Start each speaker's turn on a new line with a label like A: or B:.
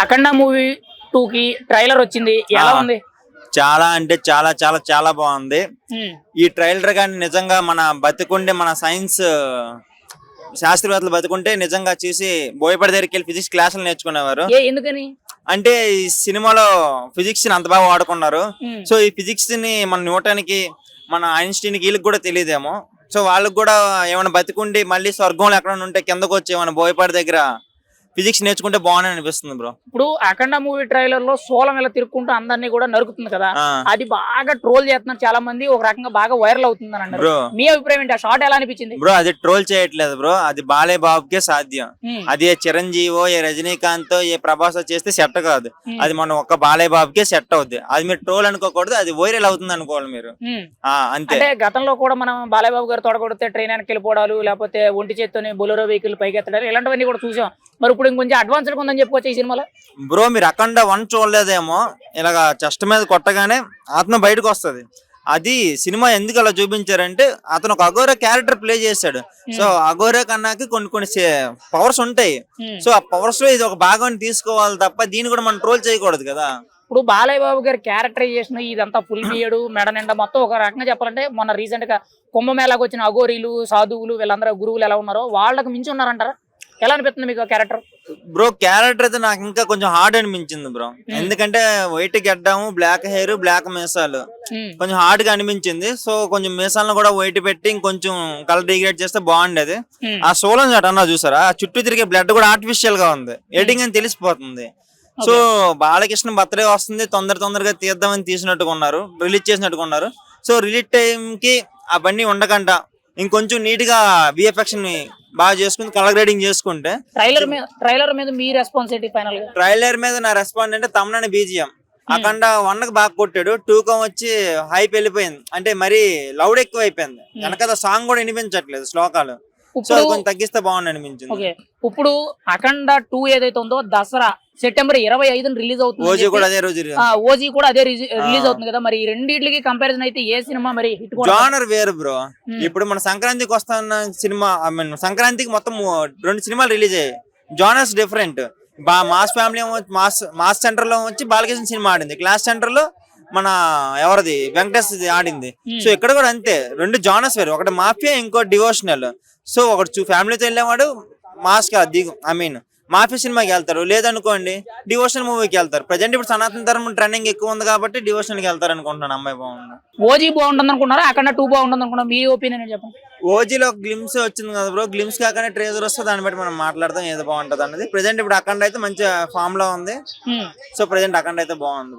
A: అఖండ movie two కి trailer వచ్చింది. ఎలా. ఉంది?
B: చాలా అంటే చాలా చాలా చాలా బాగుంది. ఈ ట్రైలర్ కానీ నిజంగా మన బతుకుండే మన సైన్స్ శాస్త్రవేత్తలు బతుకుంటే నిజంగా చూసి బోయపడి దగ్గరికి వెళ్ళి ఫిజిక్స్ క్లాసులు నేర్చుకునేవారు.
A: ఎందుకని?
B: అంటే ఈ సినిమాలో ఫిజిక్స్ని అంత బాగా వాడుకున్నారు. సో ఈ ఫిజిక్స్ని మన న్యూటన్కి మన ఐన్స్టీన్కి వీళ్ళకి కూడా తెలియదేమో. సో వాళ్ళకి కూడా ఏమైనా బతికుండి మళ్ళీ స్వర్గంలో ఎక్కడ ఉంటే కిందకు వచ్చి ఏమైనా బోయపాటి దగ్గర ఫిజిక్స్ నేర్చుకుంటే బాగుంది అనిపిస్తుంది బ్రో
A: ఇప్పుడు అఖండ మూవీ ట్రైలర్లో సోలం ఇలా తిరుక్కుంటూ అందరినీ కూడా నరుకుతుంది కదా. అది బాగా ట్రోల్ చేస్తున్నారు చాలా మంది ఒక రకంగా బాగా వైరల్ అవుతుంది అని అన్నారు.
B: బ్రో
A: మీ అభిప్రాయం ఏంటి? ఆ షార్ట్ ఎలా అనిపించింది?
B: బ్రో అది ట్రోల్ చేయట్లేదు బ్రో అది బాలే బాబుకే సాధ్యం అది ఏ చిరంజీవో ఏ రజనీకాంత్ ఏ ప్రభాస్ చేస్తే సెట్ కాదు. అది మన ఒక్క బాలయ్య బాబుకే సెట్ అవుద్ది. అది మీరు ట్రోల్ అనుకోకూడదు అది వైరల్ అవుతుంది అనుకోవాలి మీరు. అంతే.
A: అంటే గతంలో కూడా మనం బాలయ్యబాబు గారు తొడగొడితే ట్రైన్ వెనక్కి వెళ్ళిపోవడాలు లేకపోతే ఒంటి చేత్తోనే బొలెరో వెహికల్ పైకి ఎత్తడాలు ఇలాంటివన్నీ కూడా చూసాం. మరి ఇప్పుడు ఇంకొంచెం అడ్వాన్స్డ్ ఉందని చెప్పుకోవచ్చు ఈ సినిమాలో?
B: బ్రో మీరు అఖండ వన్ చూడలేదేమో. ఇలాగ చెస్ట్ మీద కొట్టగానే ఆత్మ బయటకు వస్తది. అది సినిమా ఎందుకు అలా చూపించారంటే అతను ఒక అగోరా క్యారెక్టర్ ప్లే చేశాడు. సో అగోరా కన్నాకి కొన్ని కొన్ని పవర్స్ ఉంటాయి. సో ఆ పవర్స్లో ఇది ఒక భాగం తీసుకోవాలి తప్ప దీన్ని కూడా మనం ట్రోల్ చేయకూడదు కదా.
A: ఇప్పుడు బాలయ్య బాబు గారి క్యారెక్టరైజేషన్ ఇదంతా ఫుల్ బియ్యడు మెడ నిండా మొత్తం ఒక రకంగా చెప్పాలంటే మొన్న రీసెంట్గా కుంభమేళాకు వచ్చిన అఘోరీలు సాధువులు వీళ్ళందరూ గురువులు ఎలా ఉన్నారో వాళ్ళకి మించి ఉన్నారంటారా? ఎలా అనిపిస్తుంది మీకు క్యారెక్టర్?
B: బ్రో క్యారెక్టర్ అయితే నాకు ఇంకా కొంచెం హార్డ్ అనిపించింది బ్రో. ఎందుకంటే వైట్ గెడ్డాము బ్లాక్ హెయిర్ బ్లాక్ మీసాలు. కొంచెం హార్డ్గా అనిపించింది. సో కొంచెం మీసాలను కూడా వైట్ పెట్టి ఇంకొంచెం కలర్ డిగ్రేడ్ చేస్తే బాగుండేది. ఆ సోలం షాట్ అన్నా చూసారా? ఆ చుట్టూ తిరిగే బ్లడ్ కూడా ఆర్టిఫిషియల్గా ఉంది ఎడిటింగ్ అని తెలిసిపోతుంది. సో బాలకృష్ణ బర్త్డే వస్తుంది. తొందర తొందరగా తీద్దామని తీసినట్టుగా ఉన్నారు. రిలీజ్ చేసినట్టుగా ఉన్నారు. సో రిలీజ్ టైం కి అవన్నీ ఉండకుండా ఇంకొంచెం నీట్గా విఎఫ్ఎక్స్ని బాగా చేసుకుని కలర్ గ్రేడింగ్ చేసుకుంటే.
A: ట్రైలర్ మీద ట్రైలర్ మీద మీ రెస్పాన్సిబిలిటీ ఫైనల్గా?
B: ట్రైలర్ మీద నా రెస్పాండ్ అంటే తమనని బీజిఎం అఖండ వన్కి బాగా కొట్టాడు టూ కం వచ్చి హైప్ వెళ్ళిపోయింది. అంటే మరి లౌడ్ ఎక్కువ అయిపోయింది వెనకద సాంగ్ కూడా వినిపించట్లేదు శ్లోకాలు. సో కొంచెం తగ్గిస్తే బాగుంది అనిపించింది.
A: ఓకే. ఇప్పుడు అఖండ టూ ఏదైతే ఉందో దసరా సెప్టెంబర్ ఇరవై ఐదున రిలీజ్ అవుతుంది
B: ఓజీ కూడా అదే రోజు
A: ఓజీ కూడా అదే రిలీజ్ అవుతుంది కదా మరి. రెండింటికి కంపారిజన్ అయితే ఏ సినిమా మరి హిట్
B: జానర్ వేరు బ్రో. ఇప్పుడు మన సంక్రాంతికి వస్తున్న సినిమా ఐ మీన్ సంక్రాంతికి మొత్తం రెండు సినిమాలు రిలీజ్ అయ్యాయి. జానర్స్ డిఫరెంట్ బా మాస్ ఫ్యామిలీ మాస్ మాస్ సెంటర్లో వచ్చి బాలకృష్ణ సినిమా ఆడింది. క్లాస్ సెంటర్లో మన ఎవరిది? వెంకటేష్ ఆడింది.
A: Hmm.
B: సో ఇక్కడ కూడా అంతే. రెండు జానర్స్ వేరు. ఒకటి మాఫియా ఇంకో డివోషనల్. సో ఒకటి ఫ్యామిలీతో వెళ్ళేవాడు మాస్ ఐ మీన్ మాఫియా సినిమాకి వెళ్తారు. లేదనుకోండి డివోషనల్ మూవీకి వెళ్తారు. ప్రజెంట్ ఇప్పుడు సనాతన ధర్మం ట్రెండింగ్ ఎక్కువ ఉంది కాబట్టి డివోషనల్కి వెళ్తారు అనుకుంటున్నాను అమ్మాయి బాగుంది.
A: ఓజీ బాగుంటుంది అనుకున్నారా అఖండ టూ బాగుంటుంది అనుకున్నా మీ ఒపీనియన్ చెప్పండి.
B: ఓజీలో గ్లిమ్స్ వచ్చింది కదా బ్రో గ్లిమ్స్ కాకనే ట్రేజర్ వస్తే దాన్ని బట్టి మనం మాట్లాడదాం ఏది బాగుంటది అన్నది ప్రెజెంట్ ఇప్పుడు అఖండ అయితే మంచి ఫామ్లో ఉంది.
A: Hmm.
B: సో ప్రెజెంట్ అఖండ అయితే బాగుంది.